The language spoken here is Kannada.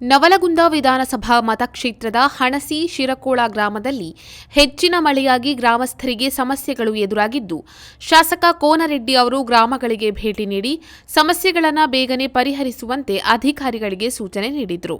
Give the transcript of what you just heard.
ನವಲಗುಂದ ವಿಧಾನಸಭಾ ಮತಕ್ಷೇತ್ರದ ಹಣಸಿ ಶಿರಕೋಳ ಗ್ರಾಮದಲ್ಲಿ ಹೆಚ್ಚಿನ ಮಳೆಯಾಗಿ ಗ್ರಾಮಸ್ಥರಿಗೆ ಸಮಸ್ಯೆಗಳು ಎದುರಾಗಿದ್ದು, ಶಾಸಕ ಕೋನರೆಡ್ಡಿ ಅವರು ಗ್ರಾಮಗಳಿಗೆ ಭೇಟಿ ನೀಡಿ ಸಮಸ್ಯೆಗಳನ್ನು ಬೇಗನೆ ಪರಿಹರಿಸುವಂತೆ ಅಧಿಕಾರಿಗಳಿಗೆ ಸೂಚನೆ ನೀಡಿದರು.